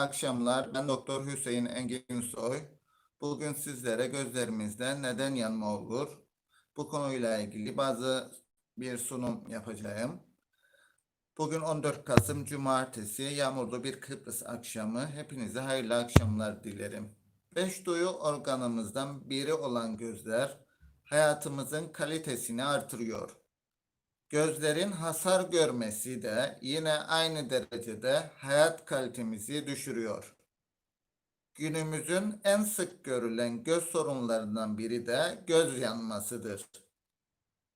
akşamlar. Ben Doktor Hüseyin Engin Soy. Bugün sizlere gözlerimizde neden yanma olur? Bu konuyla ilgili bazı bir sunum yapacağım. Bugün 14 Kasım Cumartesi yağmurlu bir Kıbrıs akşamı. Hepinize hayırlı akşamlar dilerim. Beş duyu organımızdan biri olan gözler hayatımızın kalitesini artırıyor. Gözlerin hasar görmesi de yine aynı derecede hayat kalitemizi düşürüyor. Günümüzün en sık görülen göz sorunlarından biri de göz yanmasıdır.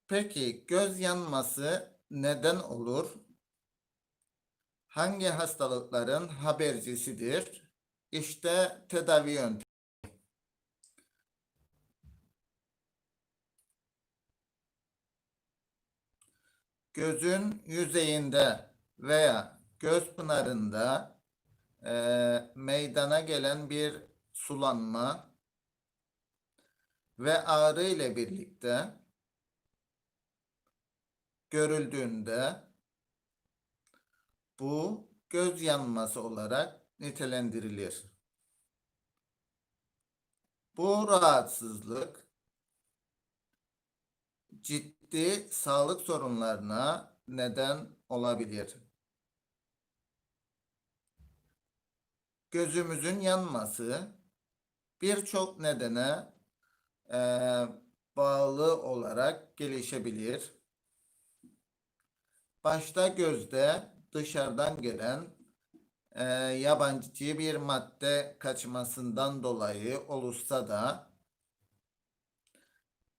Peki göz yanması neden olur? Hangi hastalıkların habercisidir? İşte tedavi yöntemi. Gözün yüzeyinde veya göz pınarında eee, meydana gelen bir sulanma ve ağrı ile birlikte görüldüğünde bu göz yanması olarak nitelendirilir. Bu rahatsızlık ciddi sağlık sorunlarına neden olabilir. Gözümüzün yanması birçok nedene eee, bağlı olarak gelişebilir. Başta gözde dışarıdan gelen eee, yabancı bir madde kaçmasından dolayı olursa da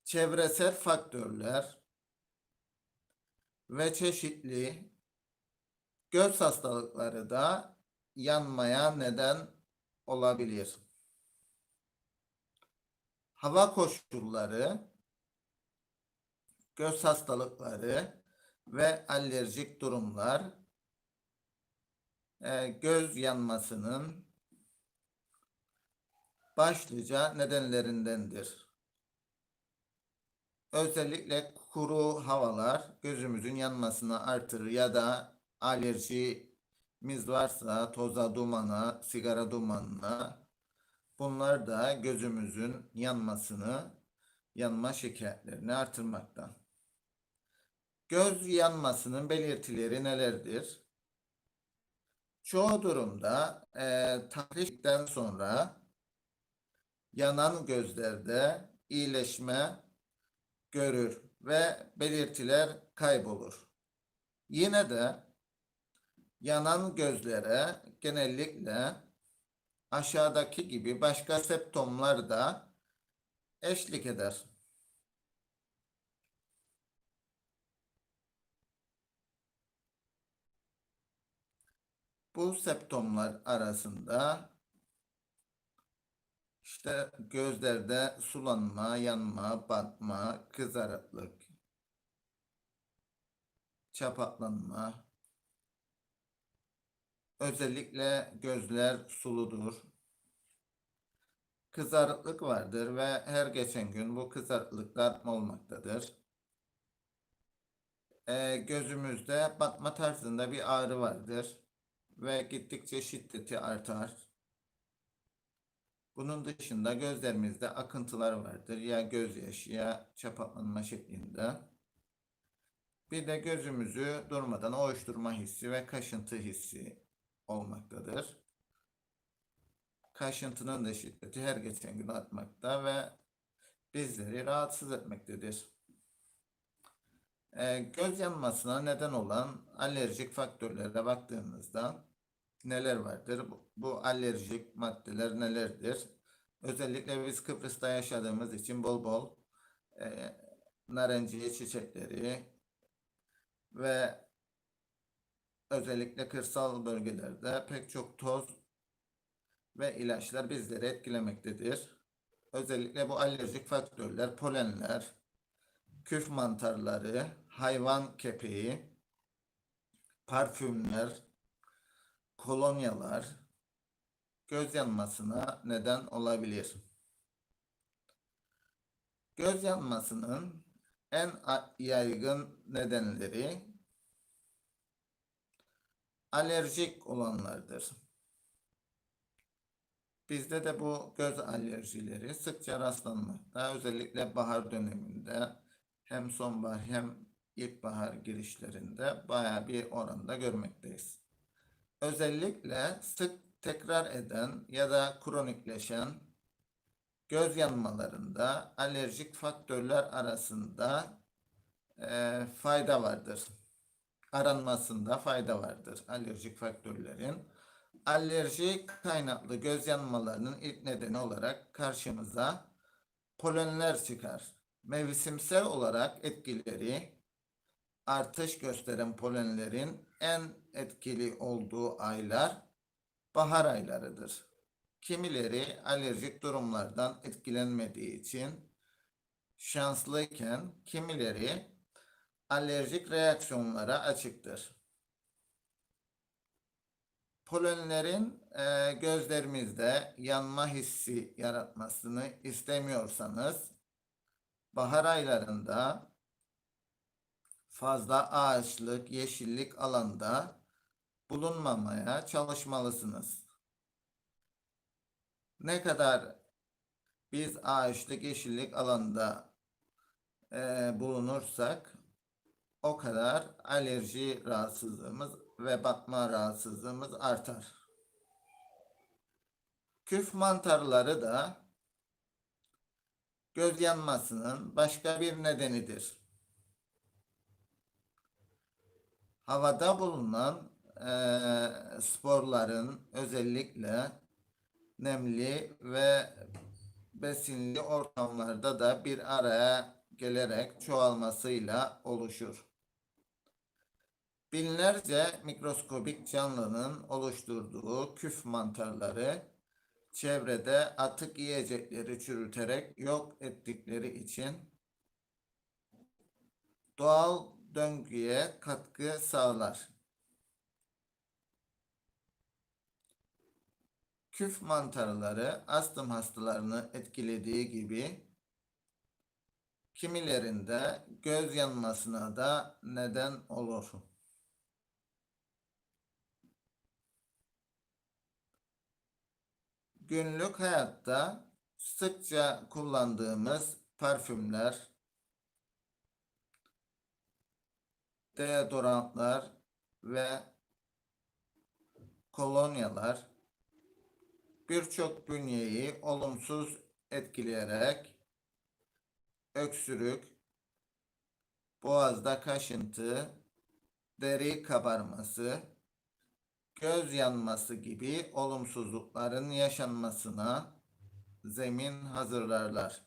çevresel faktörler ve çeşitli göz hastalıkları da yanmaya neden olabilir. Hava koşulları, göz hastalıkları ve alerjik durumlar e, göz yanmasının başlıca nedenlerindendir. Özellikle kuru havalar gözümüzün yanmasını artırır ya da alerjimiz varsa toza, dumana, sigara dumanına bunlar da gözümüzün yanmasını, yanma şikayetlerini artırmakta. Göz yanmasının belirtileri nelerdir? Çoğu durumda e, tahrişten sonra yanan gözlerde iyileşme görür ve belirtiler kaybolur. Yine de yanan gözlere genellikle aşağıdaki gibi başka septomlar da eşlik eder. Bu septomlar arasında işte gözlerde sulanma, yanma, batma, kızarıklık, çapaklanma, özellikle gözler suludur. Kızarıklık vardır ve her geçen gün bu kızarıklıklar olmaktadır. Ee, gözümüzde batma tarzında bir ağrı vardır ve gittikçe şiddeti artar. Bunun dışında gözlerimizde akıntılar vardır. Ya gözyaşı ya çapaklanma şeklinde. Bir de gözümüzü durmadan ovuşturma hissi ve kaşıntı hissi olmaktadır. Kaşıntının da şiddeti her geçen gün artmakta ve bizleri rahatsız etmektedir. Ee, göz yanmasına neden olan alerjik faktörlere baktığımızda neler vardır? Bu, bu alerjik maddeler nelerdir? Özellikle biz Kıbrıs'ta yaşadığımız için bol bol e, narenciye çiçekleri ve özellikle kırsal bölgelerde pek çok toz ve ilaçlar bizleri etkilemektedir. Özellikle bu alerjik faktörler, polenler, küf mantarları, hayvan kepeği, parfümler, kolonyalar göz yanmasına neden olabilir. Göz yanmasının en yaygın nedenleri alerjik olanlardır. Bizde de bu göz alerjileri sıkça rastlanmakta. Özellikle bahar döneminde hem sonbahar hem ilkbahar girişlerinde bayağı bir oranda görmekteyiz. Özellikle sık tekrar eden ya da kronikleşen göz yanmalarında alerjik faktörler arasında eee, fayda vardır. Aranmasında fayda vardır alerjik faktörlerin. Alerji kaynaklı göz yanmalarının ilk nedeni olarak karşımıza polenler çıkar. Mevsimsel olarak etkileri artış gösteren polenlerin en etkili olduğu aylar bahar aylarıdır. Kimileri alerjik durumlardan etkilenmediği için şanslıyken kimileri alerjik reaksiyonlara açıktır. Polenlerin e, gözlerimizde yanma hissi yaratmasını istemiyorsanız bahar aylarında fazla ağaçlık, yeşillik alanda bulunmamaya çalışmalısınız. Ne kadar biz ağaçlık, yeşillik alanda e, bulunursak o kadar alerji rahatsızlığımız ve batma rahatsızlığımız artar. Küf mantarları da göz yanmasının başka bir nedenidir. Havada bulunan eee, sporların özellikle nemli ve besinli ortamlarda da bir araya gelerek çoğalmasıyla oluşur. Binlerce mikroskobik canlının oluşturduğu küf mantarları çevrede atık yiyecekleri çürüterek yok ettikleri için doğal döngüye katkı sağlar. Küf mantarları astım hastalarını etkilediği gibi kimilerinde göz yanmasına da neden olur. Günlük hayatta sıkça kullandığımız parfümler, deodorantlar ve kolonyalar birçok bünyeyi olumsuz etkileyerek öksürük, boğazda kaşıntı, deri kabarması, göz yanması gibi olumsuzlukların yaşanmasına zemin hazırlarlar.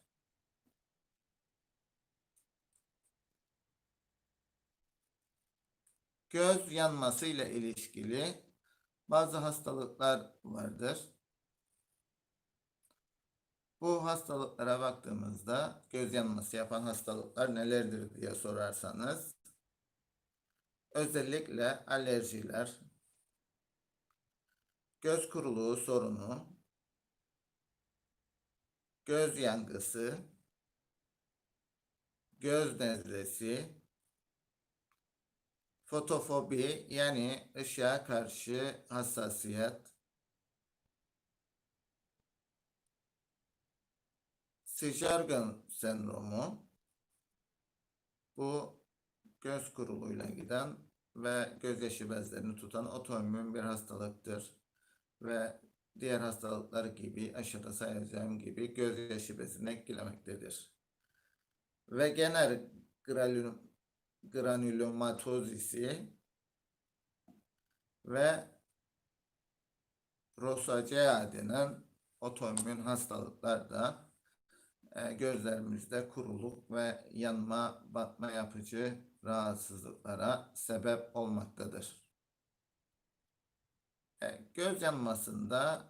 Göz yanması ile ilişkili bazı hastalıklar vardır. Bu hastalıklara baktığımızda göz yanması yapan hastalıklar nelerdir diye sorarsanız özellikle alerjiler, göz kuruluğu sorunu, göz yangısı, göz nezlesi, fotofobi yani ışığa karşı hassasiyet, Sjögren sendromu bu göz kuruluğuyla giden ve gözyaşı bezlerini tutan otoimmün bir hastalıktır. Ve diğer hastalıklar gibi aşağıda sayacağım gibi gözyaşı bezini etkilemektedir. Ve genel granül, granülomatozisi ve rosacea denen otoimmün hastalıklar da e, gözlerimizde kuruluk ve yanma, batma yapıcı rahatsızlıklara sebep olmaktadır. E, göz yanmasında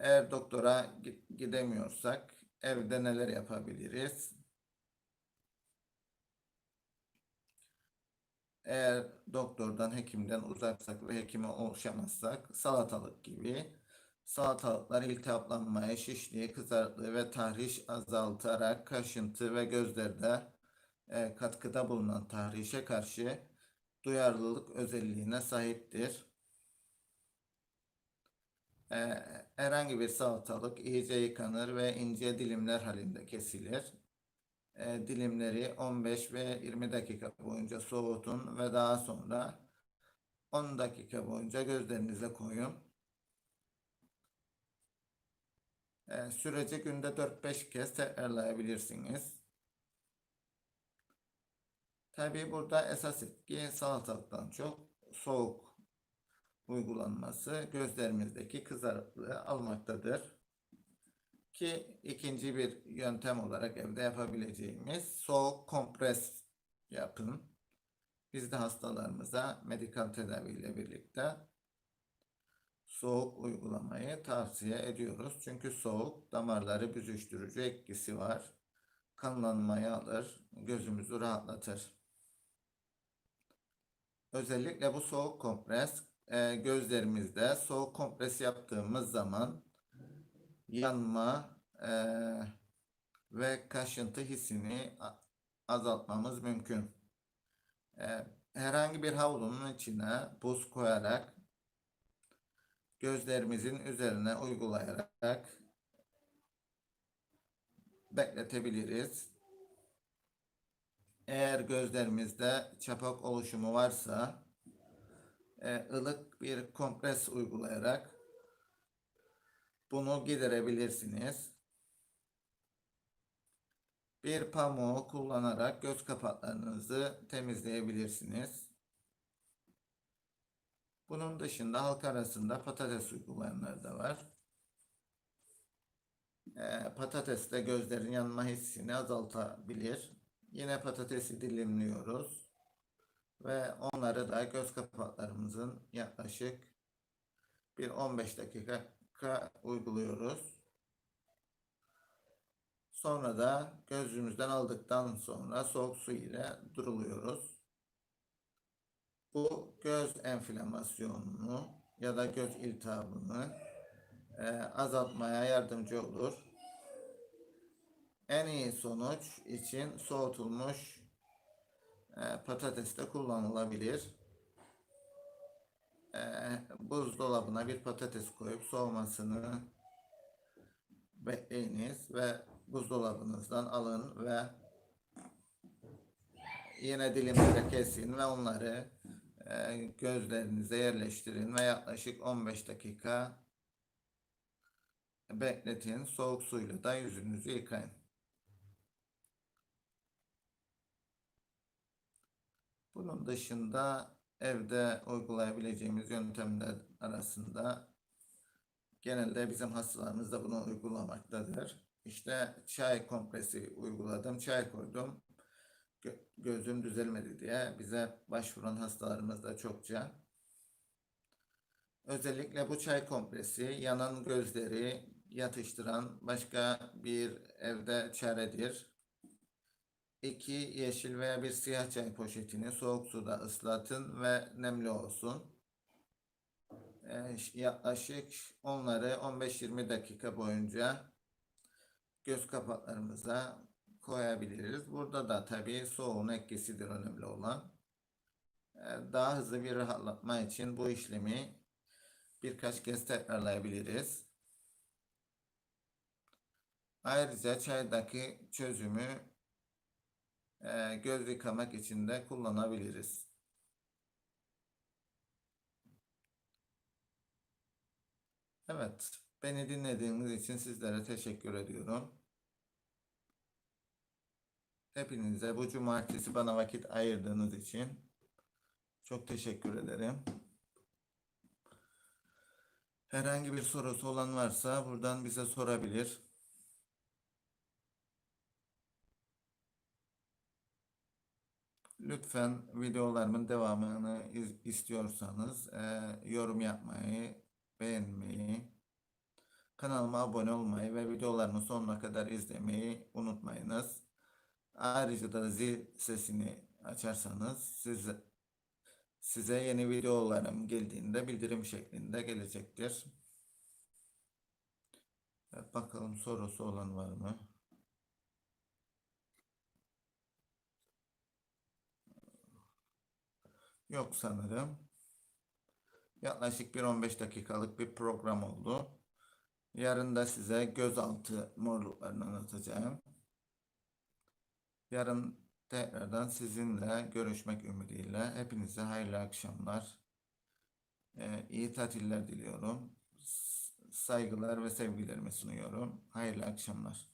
eğer doktora gi- gidemiyorsak evde neler yapabiliriz? Eğer doktordan, hekimden uzaksak ve hekime ulaşamazsak salatalık gibi salatalıklar iltihaplanmayı, şişliği, kızarıklığı ve tahriş azaltarak kaşıntı ve gözlerde e, katkıda bulunan tahrişe karşı duyarlılık özelliğine sahiptir. e, herhangi bir salatalık iyice yıkanır ve ince dilimler halinde kesilir. E, dilimleri 15 ve 20 dakika boyunca soğutun ve daha sonra 10 dakika boyunca gözlerinize koyun. E, süreci günde 4-5 kez tekrarlayabilirsiniz. Tabii burada esas etki salatalıktan çok soğuk uygulanması gözlerimizdeki kızarıklığı almaktadır. Ki ikinci bir yöntem olarak evde yapabileceğimiz soğuk kompres yapın. Biz de hastalarımıza medikal tedaviyle birlikte soğuk uygulamayı tavsiye ediyoruz. Çünkü soğuk damarları büzüştürücü etkisi var. Kanlanmayı alır, gözümüzü rahatlatır. Özellikle bu soğuk kompres e, gözlerimizde soğuk kompres yaptığımız zaman yanma e, ve kaşıntı hissini azaltmamız mümkün. E, herhangi bir havlunun içine buz koyarak gözlerimizin üzerine uygulayarak bekletebiliriz. Eğer gözlerimizde çapak oluşumu varsa e, ılık bir kompres uygulayarak bunu giderebilirsiniz. Bir pamuğu kullanarak göz kapaklarınızı temizleyebilirsiniz. Bunun dışında halk arasında patates uygulayanlar da var. E, patates de gözlerin yanma hissini azaltabilir. Yine patatesi dilimliyoruz ve onları da göz kapaklarımızın yaklaşık bir 15 dakika uyguluyoruz. Sonra da gözümüzden aldıktan sonra soğuk su ile duruluyoruz. Bu göz enflamasyonunu ya da göz iltihabını e, azaltmaya yardımcı olur. En iyi sonuç için soğutulmuş e, patates de kullanılabilir. E, buzdolabına bir patates koyup soğumasını bekleyiniz ve buzdolabınızdan alın ve yine dilimlere kesin ve onları e, gözlerinize yerleştirin ve yaklaşık 15 dakika bekletin. Soğuk suyla da yüzünüzü yıkayın. Bunun dışında evde uygulayabileceğimiz yöntemler arasında genelde bizim hastalarımız da bunu uygulamaktadır. İşte çay kompresi uyguladım, çay koydum. Gö- gözüm düzelmedi diye bize başvuran hastalarımız da çokça. Özellikle bu çay kompresi yanan gözleri yatıştıran başka bir evde çaredir. 2 yeşil veya bir siyah çay poşetini soğuk suda ıslatın ve nemli olsun. Ee, yaklaşık onları 15-20 dakika boyunca göz kapaklarımıza koyabiliriz. Burada da tabii soğuğun etkisidir önemli olan. Ee, daha hızlı bir rahatlatma için bu işlemi birkaç kez tekrarlayabiliriz. Ayrıca çaydaki çözümü e, göz yıkamak için de kullanabiliriz. Evet, beni dinlediğiniz için sizlere teşekkür ediyorum. Hepinize bu cumartesi bana vakit ayırdığınız için çok teşekkür ederim. Herhangi bir sorusu olan varsa buradan bize sorabilir. Lütfen videolarımın devamını istiyorsanız e, yorum yapmayı, beğenmeyi, kanalıma abone olmayı ve videolarımı sonuna kadar izlemeyi unutmayınız. Ayrıca da zil sesini açarsanız size, size yeni videolarım geldiğinde bildirim şeklinde gelecektir. Bakalım sorusu olan var mı? Yok sanırım. Yaklaşık bir 15 dakikalık bir program oldu. Yarın da size gözaltı morluklarını anlatacağım. Yarın tekrardan sizinle görüşmek ümidiyle hepinize hayırlı akşamlar. Ee, iyi tatiller diliyorum. Saygılar ve sevgilerimi sunuyorum. Hayırlı akşamlar.